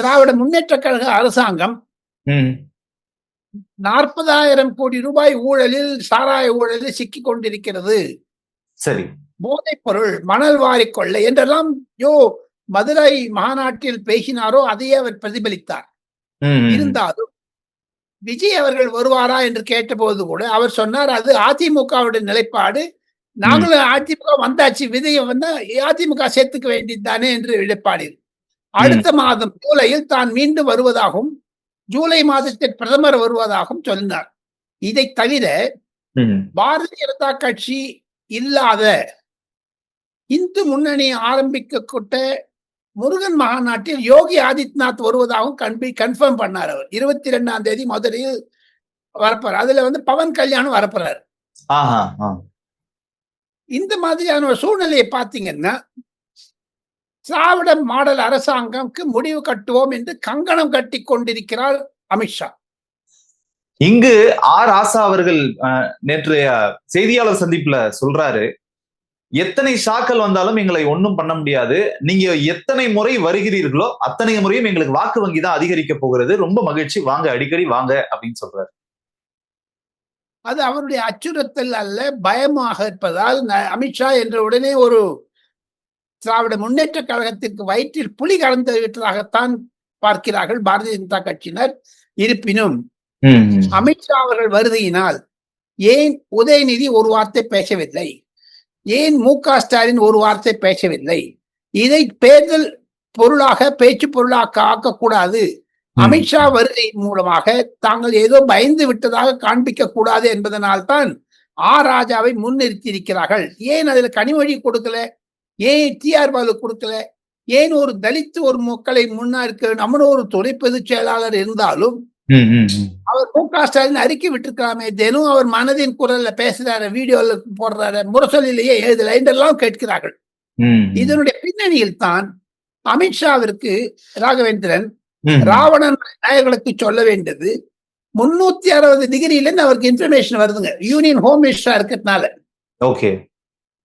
திராவிட முன்னேற்ற கழக அரசாங்கம் நாற்பதாயிரம் கோடி ரூபாய் ஊழலில் சாராய ஊழலில் சிக்கிக் கொண்டிருக்கிறது. சரி. போதைப் பொருள் மணல் வாரி கொள்ளை என்றெல்லாம் யோ மதுரை மாநாட்டில் பேசினாரோ அதையே அவர் பிரதிபலித்தார். இருந்தாலும் விஜய் அவர்கள் வருவாரா என்று கேட்டபோது கூட அவர் சொன்னார் அது அதிமுகவுடைய நிலைப்பாடு. நாங்களும் அதிமுக வந்தாச்சு விதையை வந்தா அதிமுக சேர்த்துக்க வேண்டியதுதானே என்று நிலைப்பாடு அடுத்த மாதம் ஜூலையில் தான் மீண்டும் வருவதாகவும் ஜூலை மாதத்தில் பிரதமர் வருவதாகவும் சொன்னார் இதை தவிர பாரதிய ஜனதா கட்சி இல்லாத இந்து முன்னணி ஆரம்பிக்கப்பட்ட முருகன் மாநாட்டில் யோகி ஆதித்யநாத் வருவதாகவும் கன்பி கன்ஃபார்ம் பண்ணார் அவர். இருபத்தி ரெண்டாம் தேதி மதுரையில் வரப்போறார். அதுல வந்து பவன் கல்யாணம் வரப்போறாரு. இந்த மாதிரியான ஒரு சூழ்நிலையை பார்த்தீங்கன்னா திராவிட மாடல் அரசாங்கம்க்கு முடிவு கட்டுவோம் என்று கங்கணம் கட்டி கொண்டிருக்கிறார் அமித்ஷா இங்கு ஆர் ஆசா அவர்கள் நேற்றைய செய்தியாளர் சந்திப்புல சொல்றாரு எத்தனை ஷாக்கள் வந்தாலும் எங்களை ஒண்ணும் பண்ண முடியாது நீங்க எத்தனை முறை வருகிறீர்களோ அத்தனை முறையும் எங்களுக்கு வாக்கு வங்கி தான் அதிகரிக்க போகிறது ரொம்ப மகிழ்ச்சி வாங்க அடிக்கடி வாங்க அப்படின்னு சொல்றாரு. அது அவருடைய அச்சுறுத்தல் அல்ல பயமாக இருப்பதால் அமித்ஷா என்ற உடனே ஒரு திராவிட முன்னேற்ற கழகத்திற்கு வயிற்றில் புலி கலந்து விட்டதாகத்தான் பார்க்கிறார்கள் பாரதிய ஜனதா கட்சியினர். இருப்பினும். அமித்ஷா அவர்கள் வருகையினால் ஏன் உதயநிதி ஒரு வார்த்தை பேசவில்லை? ஏன் மு க ஸ்டாலின் ஒரு வார்த்தை பேசவில்லை? இதை தேர்தல் பொருளாக பேச்சு பொருளாக ஆக்கக்கூடாது. அமித்ஷா வருகை மூலமாக தாங்கள் ஏதோ பயந்து விட்டதாக காண்பிக்க கூடாது என்பதனால்தான் ஆ ராஜாவை முன்னிறுத்தி இருக்கிறார்கள் ஏன் அதுல கனிமொழி கொடுக்கல? ஏன் டிஆர் பாலு கொடுக்கல? ஏன் ஒரு தலித் ஒரு மக்களை முன்னா இருக்க நம்ம ஒரு துணை பொதுச் செயலாளர் இருந்தாலும். அவர் மு க ஸ்டாலின் அறிக்கை விட்டுருக்கலாமே. தினம் அவர் மனதின் குரல்ல பேசுறாரு வீடியோல போடுறாரு முரசொலிலேயே எழுதல என்றெல்லாம் கேட்கிறார்கள். இதனுடைய பின்னணியில் தான் அமித்ஷாவிற்கு ராகவேந்திரன் ராவணன் நாயர்களுக்கு சொல்ல வேண்டியது முன்னூத்தி அறுபது டிகிரில இருந்து அவருக்கு இன்ஃபர்மேஷன் வருதுங்க. யூனியன் ஹோம் மினிஸ்டரா இருக்கிறதுனால. ஓகே.